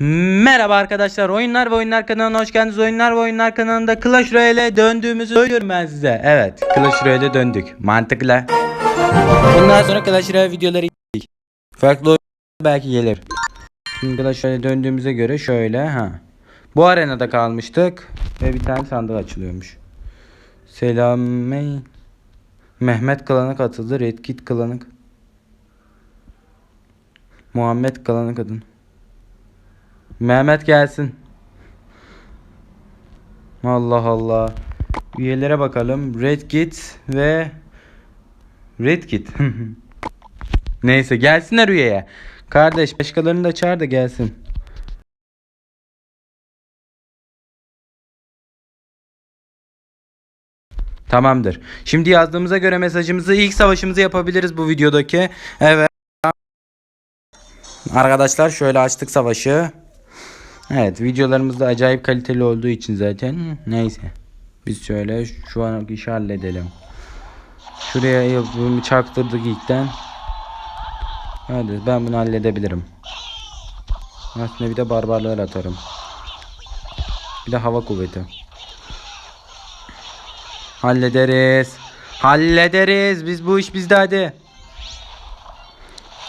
Merhaba arkadaşlar oyunlar ve oyunlar kanalına hoş geldiniz. Oyunlar ve oyunlar kanalında Clash Royale'e döndüğümüzü söylüyorum ben size. Evet Clash Royale'e döndük. Mantıklı. Bundan sonra Clash Royale videoları. Farklı belki gelir. Şimdi Clash Royale'e döndüğümüze göre şöyle ha. Bu arenada kalmıştık Ve bir tane sandık açılıyormuş. Selam Mehmet klanı katıldı Red Kit klanı Muhammed klanı kadın Mehmet gelsin. Allah Allah. Üyelere bakalım. Red Kit ve Red Kit. Neyse gelsinler üyeye. Kardeş başkalarını da çağır da gelsin. Tamamdır. Şimdi yazdığımıza göre mesajımızı ilk savaşımızı yapabiliriz bu videodaki. Evet. Arkadaşlar şöyle açtık savaşı. Evet videolarımız da acayip kaliteli olduğu için zaten neyse. Biz şöyle şu an işi halledelim. Şuraya yapımı çaktırdık ilkten. Hadi ben bunu halledebilirim. Aslında bir de barbarlar atarım. Bir de hava kuvveti. Hallederiz. Hallederiz. Biz bu iş bizde hadi.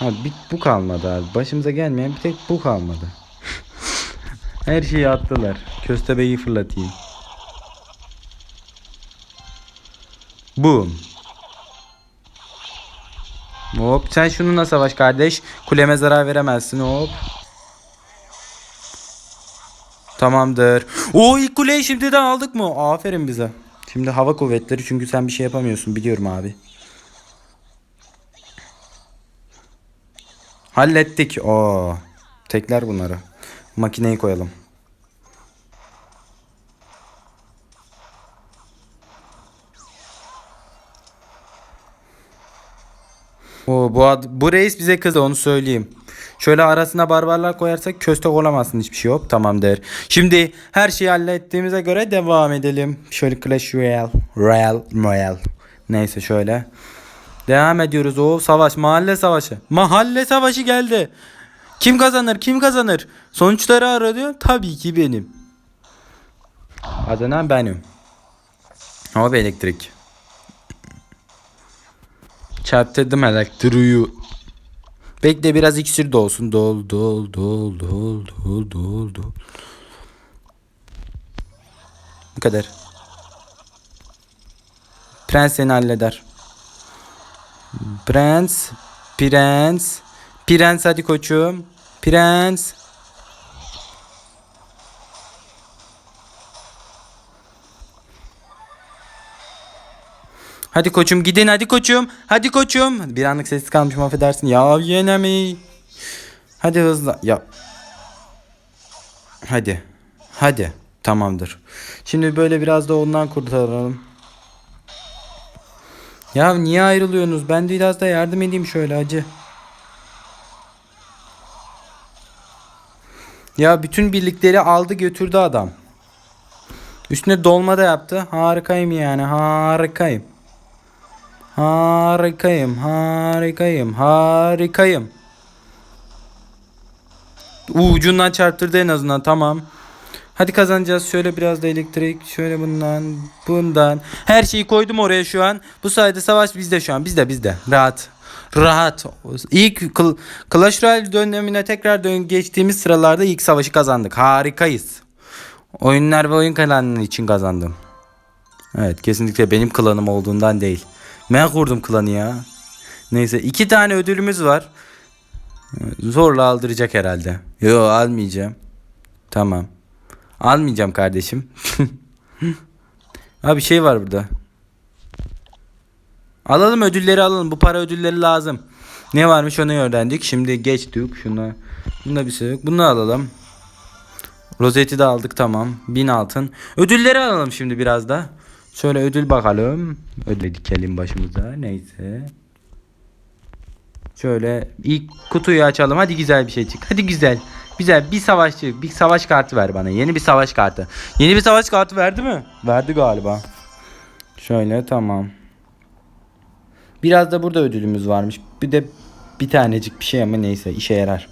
Abi bir, bu kalmadı abi. Başımıza gelmeyen bir tek bu kalmadı. Her şeyi attılar. Köstebeği fırlatayım. Boom. Hop sen şununla savaş kardeş. Kuleme zarar veremezsin hop. Tamamdır. O ilk kuleyi şimdiden aldık mı? Aferin bize. Şimdi hava kuvvetleri çünkü sen bir şey yapamıyorsun biliyorum abi. Hallettik. Oo. Tekler bunları. Makineyi koyalım. O bu ad, bu reis bize kızdı onu söyleyeyim. Şöyle arasına barbarlar koyarsak köstek olamazsın hiçbir şey yok. Tamam der. Şimdi her şeyi hallettiğimize göre devam edelim. Şöyle Clash Royale. Royale. Royale. Neyse şöyle. Devam ediyoruz. O savaş. Mahalle savaşı. Mahalle savaşı geldi. Kim kazanır? Kim kazanır? Sonuçları aradı. Tabii ki benim. Kazanan benim. Bir elektrik. Çarptırdım elektriği. Bekle biraz iksir dolsun. Dol dol dol dol dol dol dol. Bu kadar. Prens seni halleder. Prens. Prens. Prens hadi koçum. Prens. Hadi koçum gidin hadi koçum. Hadi koçum. Bir anlık sessiz kalmışım affedersin. Ya yine mi? Hadi hızlı. Ya. Hadi. Hadi. Tamamdır. Şimdi böyle biraz da ondan kurtaralım. Ya niye ayrılıyorsunuz? Ben de biraz da yardım edeyim şöyle acı. Ya bütün birlikleri aldı götürdü adam. Üstüne dolma da yaptı. Harikayım yani harikayım. Harikayım, harikayım, harikayım. Ucundan çarptırdı en azından tamam. Hadi kazanacağız. Şöyle biraz da elektrik. Şöyle bundan, bundan. Her şeyi koydum oraya şu an. Bu sayede savaş bizde şu an. Bizde bizde. Rahat. Rahat. İlk Cl- Clash Royale dönemine tekrar dön geçtiğimiz sıralarda ilk savaşı kazandık. Harikayız. Oyunlar ve oyun klanı için kazandım. Evet kesinlikle benim klanım olduğundan değil. Ben kurdum klanı ya. Neyse iki tane ödülümüz var. Zorla aldıracak herhalde. Yo almayacağım. Tamam. Almayacağım kardeşim. Abi şey var burada. Alalım ödülleri alalım. Bu para ödülleri lazım. Ne varmış onu öğrendik. Şimdi geçtik. Şuna. Bunda bir şey yok. Bunu alalım. Rozeti de aldık tamam. 1000 altın. Ödülleri alalım şimdi biraz da. Şöyle ödül bakalım. Ödül dikelim başımıza. Neyse. Şöyle ilk kutuyu açalım. Hadi güzel bir şey çık. Hadi güzel. Güzel bir savaşçı, bir savaş kartı ver bana. Yeni bir savaş kartı. Yeni bir savaş kartı verdi mi? Verdi galiba. Şöyle tamam. Biraz da burada ödülümüz varmış. Bir de bir tanecik bir şey ama neyse işe yarar.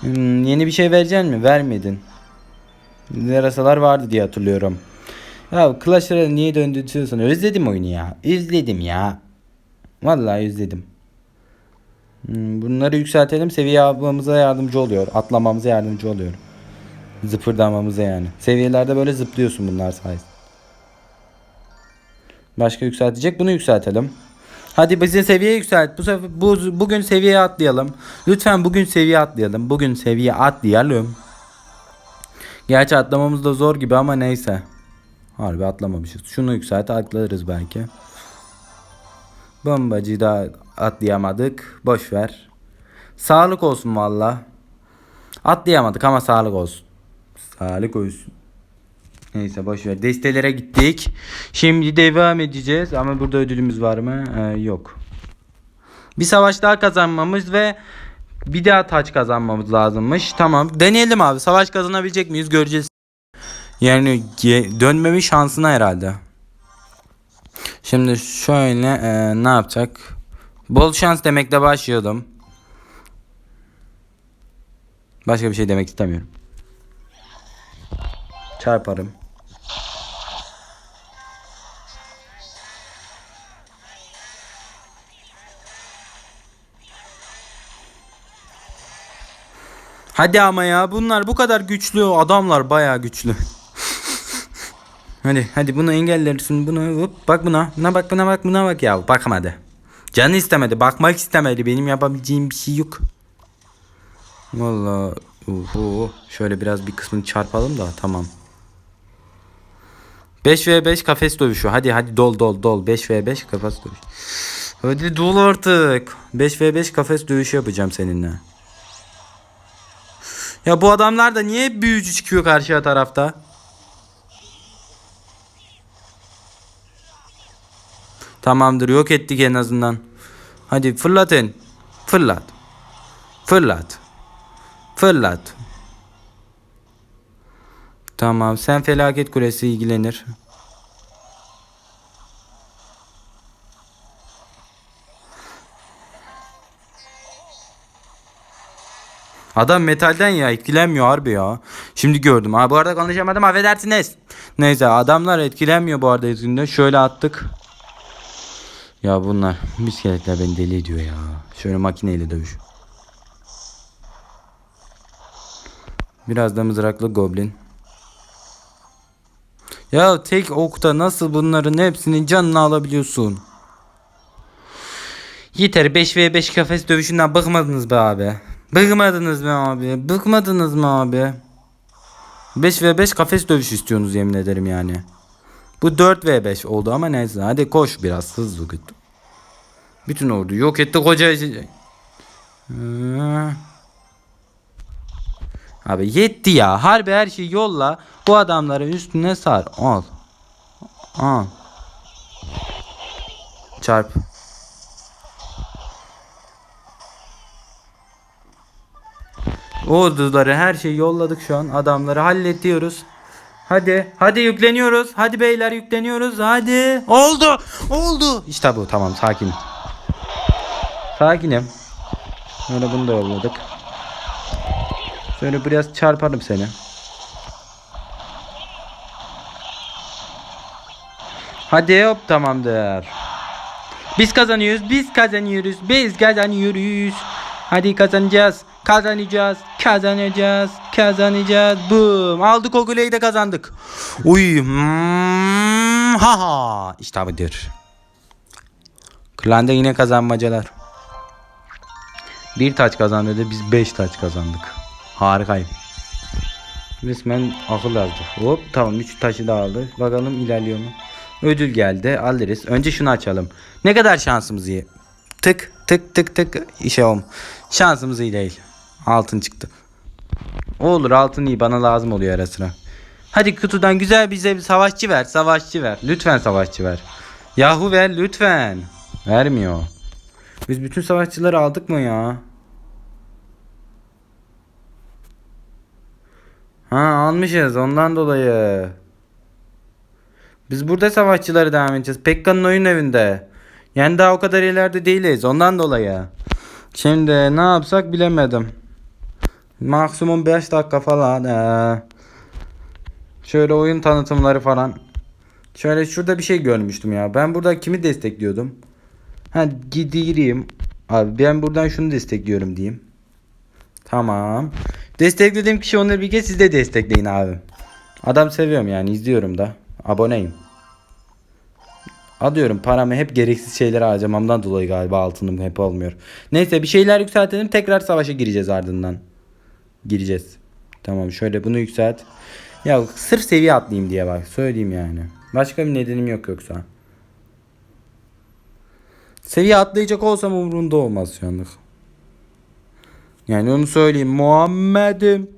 Hmm, yeni bir şey vereceksin mi? Vermedin. Yarasalar vardı diye hatırlıyorum. Ya Clash Royale niye döndürtüyorsun? Özledim oyunu ya. Özledim ya. Vallahi özledim. Hmm, bunları yükseltelim. Seviye almamıza yardımcı oluyor. Atlamamıza yardımcı oluyor. Zıpırdamamıza yani. Seviyelerde böyle zıplıyorsun bunlar sayesinde. Başka yükseltecek. Bunu yükseltelim. Hadi bizim seviye yükselt. Bu sefer bu bugün seviye atlayalım. Lütfen bugün seviye atlayalım. Bugün seviye atlayalım. Gerçi atlamamız da zor gibi ama neyse. Harbi atlamamışız. Şunu yükselt atlarız belki. Bombacıyı da atlayamadık. Boş ver. Sağlık olsun valla. Atlayamadık ama sağlık olsun. Sağlık olsun. Neyse boş ver. Destelere gittik. Şimdi devam edeceğiz ama burada ödülümüz var mı? Ee, yok. Bir savaş daha kazanmamız ve bir daha taç kazanmamız lazımmış. Tamam. Deneyelim abi. Savaş kazanabilecek miyiz? Göreceğiz. Yani dönmeme şansına herhalde. Şimdi şöyle e, ne yapacak? Bol şans demekle başlıyordum. Başka bir şey demek istemiyorum. Çarparım. Hadi ama ya bunlar bu kadar güçlü adamlar bayağı güçlü. Hadi hadi bunu engellersin bunu hop bak buna buna bak buna bak buna bak ya bakmadı. Canı istemedi bakmak istemedi benim yapabileceğim bir şey yok. Vallahi uhu şöyle biraz bir kısmını çarpalım da tamam. 5 v 5 kafes dövüşü. Hadi hadi dol dol dol. 5 v 5 kafes dövüşü. Hadi dol artık. 5 v 5 kafes dövüşü yapacağım seninle. Ya bu adamlar da niye büyücü çıkıyor karşıya tarafta? Tamamdır yok ettik en azından. Hadi fırlatın. Fırlat. Fırlat. Fırlat. Tamam sen felaket kulesi ilgilenir. Adam metalden ya etkilenmiyor harbi ya. Şimdi gördüm. Ha bu arada konuşamadım affedersiniz. Neyse adamlar etkilenmiyor bu arada yüzünden. Şöyle attık. Ya bunlar miskeletler beni deli ediyor ya. Şöyle makineyle dövüş. Biraz da mızraklı goblin. Ya tek okta nasıl bunların hepsinin canını alabiliyorsun? Yeter 5 v 5 kafes dövüşünden bıkmadınız be abi. Bıkmadınız mı abi? Bıkmadınız mı abi? 5 v 5 kafes dövüşü istiyorsunuz yemin ederim yani. Bu 4 v 5 oldu ama neyse. Hadi koş biraz hızlı git. Bütün ordu yok etti koca. Hı. Abi yetti ya. Harbi her şeyi yolla. Bu adamları üstüne sar. Al. Al. Çarp. Orduları her şeyi yolladık şu an. Adamları hallediyoruz. Hadi. Hadi yükleniyoruz. Hadi beyler yükleniyoruz. Hadi. Oldu. Oldu. İşte bu. Tamam sakin. Sakinim. Böyle bunu da yolladık. Şöyle biraz çarparım seni. Hadi hop tamamdır. Biz kazanıyoruz, biz kazanıyoruz, biz kazanıyoruz. Hadi kazanacağız, kazanacağız, kazanacağız, kazanacağız. Boom. Aldık o kuleyi de kazandık. Uy. Hmm, ha ha. İşte budur. Klanda yine kazanmacalar. Bir taç kazandı biz beş taç kazandık. Harikayım. Resmen akıl yazdı. Hop tamam 3 taşı da aldı. Bakalım ilerliyor mu? Ödül geldi alırız. Önce şunu açalım. Ne kadar şansımız iyi. Tık tık tık tık. İşe om. Şansımız iyi değil. Altın çıktı. O olur altın iyi bana lazım oluyor ara sıra. Hadi kutudan güzel bize bir savaşçı ver. Savaşçı ver. Lütfen savaşçı ver. Yahu ver lütfen. Vermiyor. Biz bütün savaşçıları aldık mı ya? Ha almışız ondan dolayı. Biz burada savaşçıları devam edeceğiz. Pekka'nın oyun evinde. Yani daha o kadar ileride değiliz ondan dolayı. Şimdi ne yapsak bilemedim. Maksimum 5 dakika falan. ee. Şöyle oyun tanıtımları falan. Şöyle şurada bir şey görmüştüm ya. Ben burada kimi destekliyordum? Ha gideyim. Abi ben buradan şunu destekliyorum diyeyim. Tamam. Desteklediğim kişi onları bir kez siz de destekleyin abi. Adam seviyorum yani izliyorum da. Aboneyim. Alıyorum paramı hep gereksiz şeylere harcamamdan dolayı galiba altınım hep olmuyor. Neyse bir şeyler yükseltelim tekrar savaşa gireceğiz ardından. Gireceğiz. Tamam şöyle bunu yükselt. Ya sırf seviye atlayayım diye bak söyleyeyim yani. Başka bir nedenim yok yoksa. Seviye atlayacak olsam umurunda olmaz şu anlık. Yani onu söyleyeyim. Muhammed'im.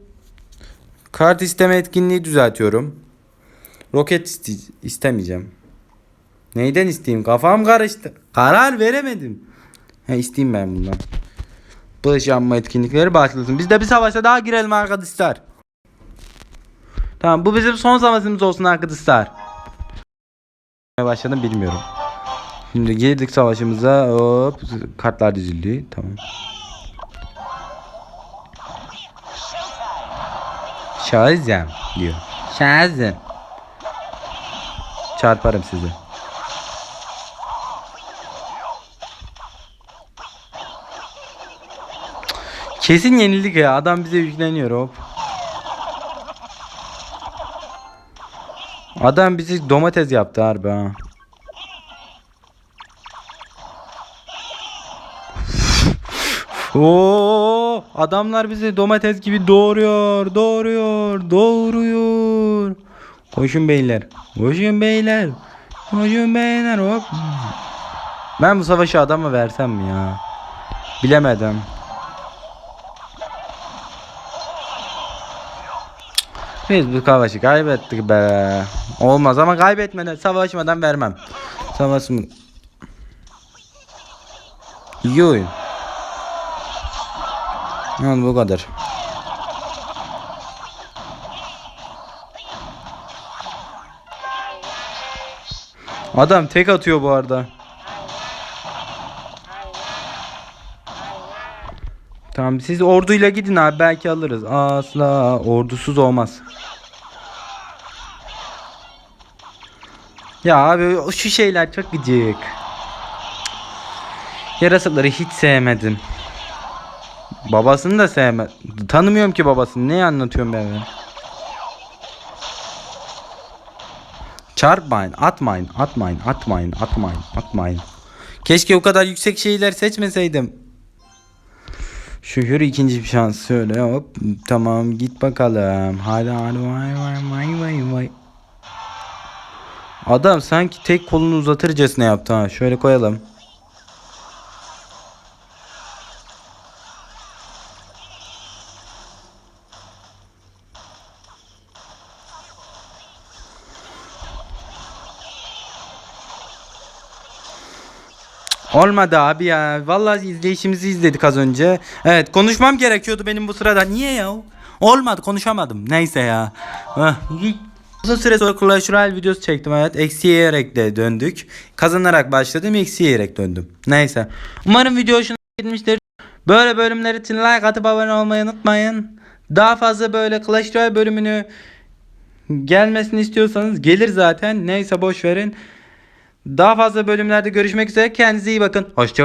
Kart isteme etkinliği düzeltiyorum. Roket iste- istemeyeceğim. Neyden isteyeyim? Kafam karıştı. Karar veremedim. He isteyeyim ben bundan. Bağış yapma etkinlikleri başlasın. Biz de bir savaşa daha girelim arkadaşlar. Tamam bu bizim son savaşımız olsun arkadaşlar. Başladım bilmiyorum. Şimdi girdik savaşımıza. Hop kartlar dizildi. Tamam. Şahizem diyor. Şahizem. Çarparım sizi. Kesin yenildik ya. Adam bize yükleniyor hop. Adam bizi domates yaptı harbi ha. Oo, adamlar bizi domates gibi doğuruyor, doğuruyor, doğuruyor. Koşun beyler. Koşun beyler. Koşun beyler hop. Ben bu savaşı adama versem mi ya? Bilemedim. Biz bu savaşı kaybettik be. Olmaz ama kaybetmeden savaşmadan vermem. Savaşım. İyi oyun. Yani bu kadar. Adam tek atıyor bu arada. Tamam siz orduyla gidin abi belki alırız. Asla ordusuz olmaz. Ya abi şu şeyler çok gıcık. Yarasaları hiç sevmedim. Babasını da sevme. Tanımıyorum ki babasını. Ne anlatıyorum ben? Çarpmayın, atmayın, atmayın, atmayın, atmayın, atmayın. Keşke o kadar yüksek şeyler seçmeseydim. Şükür ikinci bir şans söyle hop. Tamam git bakalım. Hadi hadi vay vay vay vay vay. Adam sanki tek kolunu uzatırcasına yaptı ha. Şöyle koyalım. Olmadı abi ya. Vallahi izleyişimizi izledik az önce. Evet konuşmam gerekiyordu benim bu sırada. Niye ya? Olmadı konuşamadım. Neyse ya. Uzun süre sonra Royale videosu çektim evet. Eksi yiyerek de döndük. Kazanarak başladım eksi yiyerek döndüm. Neyse. Umarım video hoşuna gitmiştir. Böyle bölümler için like atıp abone olmayı unutmayın. Daha fazla böyle Clash Royale bölümünü gelmesini istiyorsanız gelir zaten. Neyse boş verin. Daha fazla bölümlerde görüşmek üzere. Kendinize iyi bakın. Hoşça